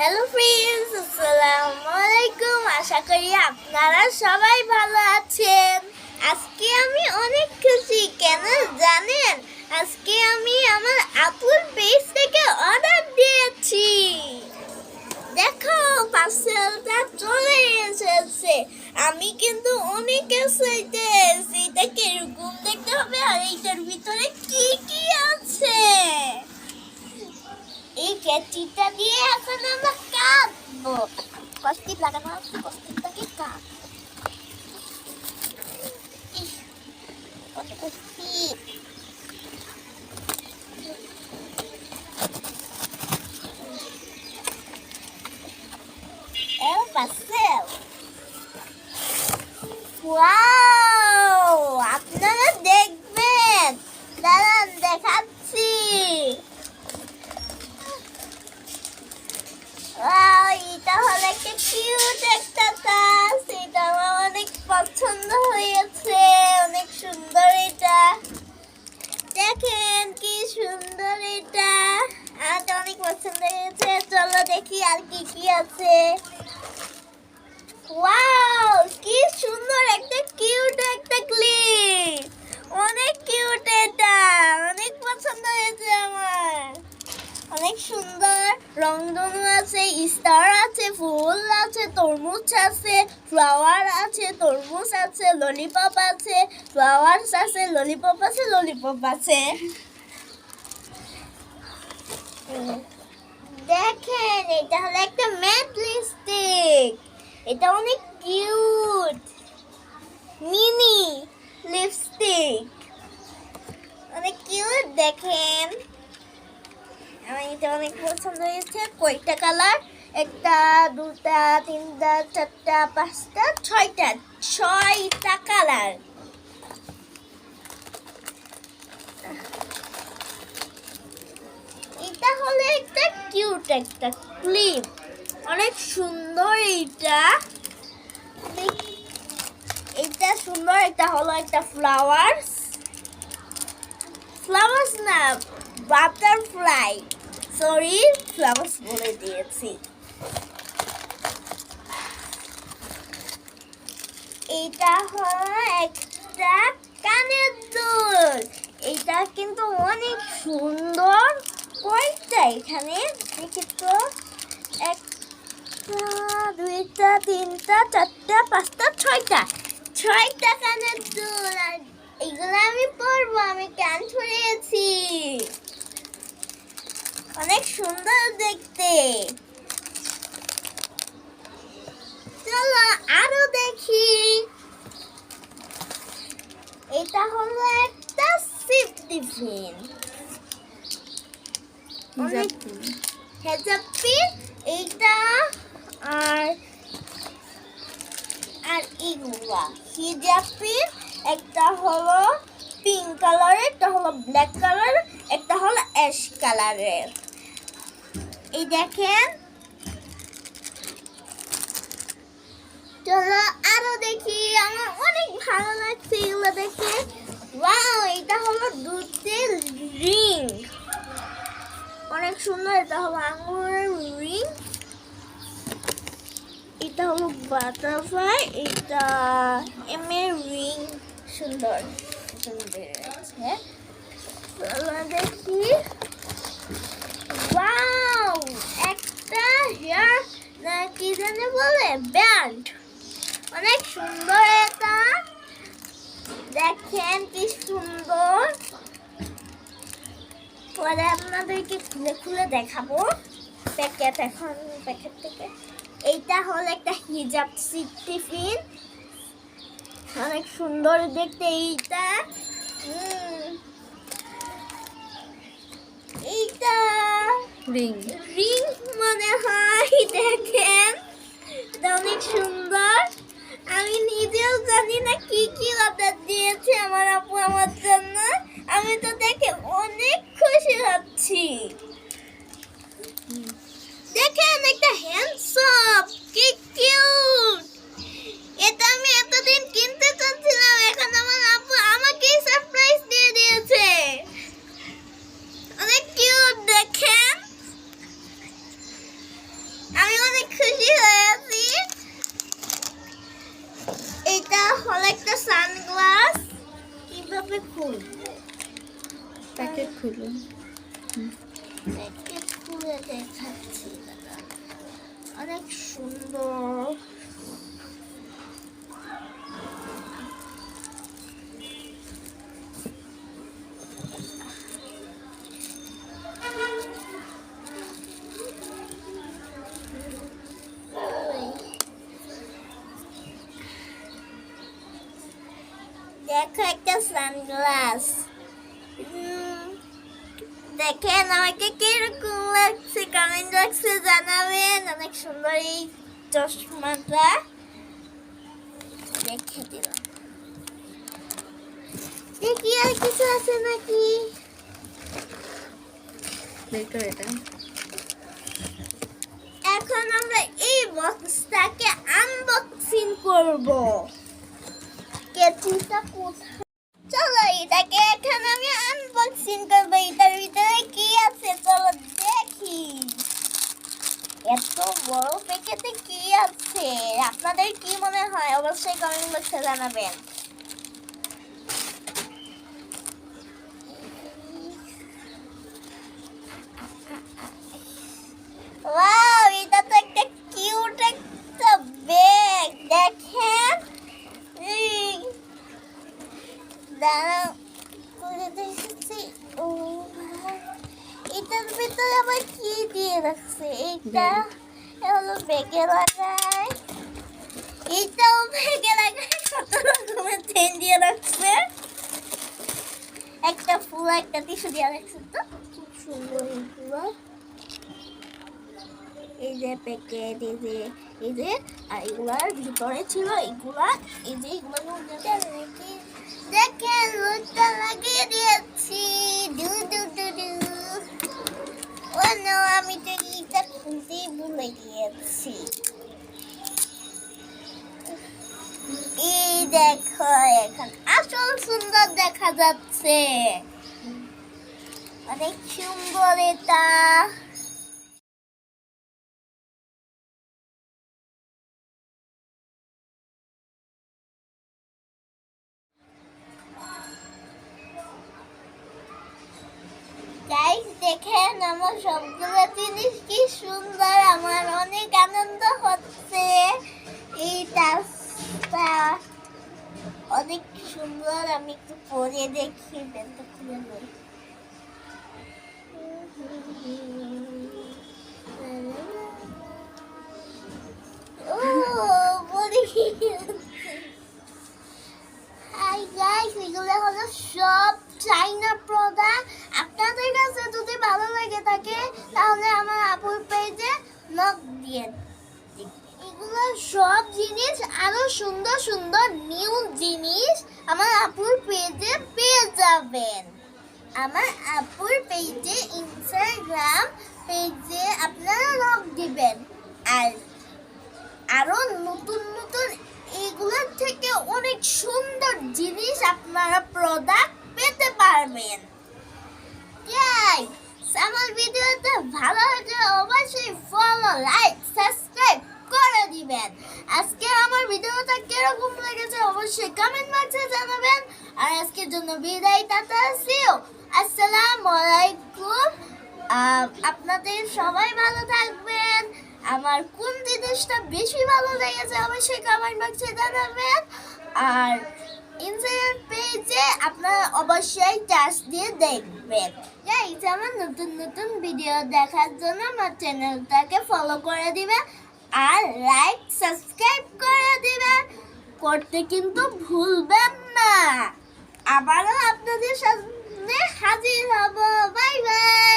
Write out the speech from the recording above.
Hello friends আসসালামু আলাইকুম আশা করি আপনারা সবাই ভালো আছেন। আজকে আমি অনেক খুশি, কেন জানেন? আজকে আমি আমার আপুর পেজ থেকে অর্ডার দিয়েছি। দেখো পার্সেলটা চলে এসেছে। আমি কিন্তু অনেক এক্সাইটেড এটা কীরকম দেখতে হবে আর এইটার ভিতরে কি কি আছে। কেচিটা দিয়ে এখন আমরা কাটবো কষ্টিপ লাগানো আছে কষ্টিপটাকে কাট ইস, কত কষ্টিপ আছে। ওয়াও কি সুন্দর একটা কিউট একটা ক্লিপ অনেক কিউট এটা, অনেক পছন্দ হয়েছে আমার। অনেক সুন্দর, রংধনু আছে স্টার আছে, ফুল আছে, তরমুজ আছে ফ্লাওয়ার আছে, তরমুজ আছে ললিপপ আছে ফ্লাওয়ার্স আছে ললিপপ আছে ললিপপ আছে। দেখেন, এটা হলো একটা ম্যাট লিপস্টিক এটা অনেক কিউট মিনি লিপস্টিক অনেক কিউট দেখেন। আমার এটা অনেক পছন্দ হয়েছে। কয়টা কালার একটা, দুটা, তিনটা, চারটা, পাঁচটা, ছয়টা ছয়টা কালার এটা হলো একটা কিউট একটা ক্লিপ অনেক সুন্দর এইটা। এটা সুন্দর, এটা হলো একটা ফ্লাওয়ার্স ফ্লাওয়ার্স না বাটারফ্লাই সরি ফ্লাওয়ার্স বলে দিয়েছি। এটা হলো একটা কানের দুল। এটা কিন্তু অনেক সুন্দর। কয়টা এখানে। দেখি তো। একটা, দুইটা, তিনটা, চারটা, পাঁচটা, ছয়টা। ছয়টা কানের দুল আর এগুলো আমি পরবো আমি কান ছড়িয়েছি অনেক সুন্দর দেখতে। চলো আরও দেখি। এটা হলো একটা সিপ টিফিন এইটা আর আর এগুলা। একটা হলো পিঙ্ক কালারের একটা হলো ব্ল্যাক কালার একটা হলো অ্যাশ কালারের এই দেখেন। চলো আরও দেখি আমার অনেক ভালো লাগছে এগুলো দেখে। ওয়াও এটা হলো দুধের রিং অনেক সুন্দর, এটা হলো আঙুরের রিং এটা হলো বাটারফ্লাই এটা এম এর রিং সুন্দর। সুন্দর আছে দেখি ওয়াও একটা হেয়ার কি জানে বলে? ব্যান্ড অনেক সুন্দর এটা। দেখেন কি সুন্দর। পরে আপনাদেরকে খুলে খুলে দেখাবো প্যাকেট এখন প্যাকেট থেকে। এইটা হলো একটা হিজাব সিট টিফিন অনেক সুন্দর দেখতে এইটা। এইটা। রিং রিং মনে হয় দেখেন। এটা অনেক সুন্দর। আমি নিজেও জানি না কি কি অর্ডার দিয়েছে আমার আপু আমার জন্য। আমি তো দেখে অনেক খুশি হচ্ছি। দেখেন একটা হ্যান্ডসাম কি কিউট এটা আমি এতদিন কিনতে চাচ্ছিলাম এখন আমার আপু আমাকেই সারপ্রাইজ দিয়ে দিয়েছে অনেক কিউট দেখেন অনেক খুশি হয়েছি এটা হলো একটা সানগ্লাস কীভাবে খুলবো প্যাকেট খুলুন প্যাকেট খুলে দেখাচ্ছি দাদা অনেক সুন্দর দেখো একটা সানগ্লাস দেখেন আমাকে কীরকম লাগছে কমেন্ট বক্সে জানাবেন। অনেক সুন্দর এই চশমাটা। দেখে দিলাম। দেখি আর কিছু আছে নাকি? এখন আমরা এই বক্সটাকে আনবক্সিং করব। কেচিটা কোথায়? চলো এটাকে এখন আমি আনবক্সিং করব এটার ভিতরে কি আছে চলো দেখি এত বড় প্যাকেটে কি আছে? আপনাদের কি মনে হয়? অবশ্যই কমেন্ট বক্সে জানাবেন ওয়াও এটা তো একটা কিউট একটা ব্যাগ দেখেন এই, দাঁড়াও করে দেখেছি ও এটার ভিতরে আবার কি দিয়ে রাখছে এইটা এ বেগে লাগায় এইটাও ভেঙে লাগায় কত রকমের চেন দিয়ে রাখছে একটা ফুল একটা টিসু দিয়ে রাখছে তো খুব সুন্দর এইগুলো এই যে প্যাকেট এই যে এই যে আর এগুলার ভিতরে ছিল এগুলা, এই যে এগুলোর গিয়েছি এই দেখো এখন। আসল সুন্দর দেখা যাচ্ছে। অনেক সুন্দর এটা। দেখেন, আমার সবগুলো জিনিস কি সুন্দর, আমার অনেক আনন্দ হচ্ছে। এই টাচটা অনেক সুন্দর, আমি একটু পরে দেখি বেলটা খুলে এগুলো সব জিনিস আরও সুন্দর সুন্দর নিউ জিনিস আমার আপুর পেজে পেয়ে যাবেন। আমার আপুর পেজে ইনস্টাগ্রাম পেজে আপনারা লক দিবেন। আর আরও নতুন নতুন এগুলোর থেকে অনেক সুন্দর জিনিস আপনারা প্রোডাক্ট পেতে পারবেন। আমার ভিডিওটা ভালো লাগলে অবশ্যই ফলো লাইক সাবস্ক্রাইব করে দিবেন। আজকে আমার ভিডিওটা কীরকম লেগেছে অবশ্যই কমেন্ট বক্সে জানাবেন। আর আজকের জন্য বিদায়, টাটা সিও আসসালামু আলাইকুম। আপনাদের সবাই ভালো থাকবেন। আমার কোন জিনিসটা বেশি ভালো লেগেছে অবশ্যই কমেন্ট বক্সে জানাবেন। আর ইনস্টাগ্রাম পেজে আপনারা অবশ্যই টাচ দিয়ে দেখবেন। গাইজ আমার নতুন নতুন ভিডিও দেখার জন্য আমার চ্যানেলটাকে ফলো করে দিবেন। আর লাইক সাবস্ক্রাইব করে দিবেন করতে কিন্তু ভুলবেন না। আবারও আপনাদের সামনে হাজির হব। Bye bye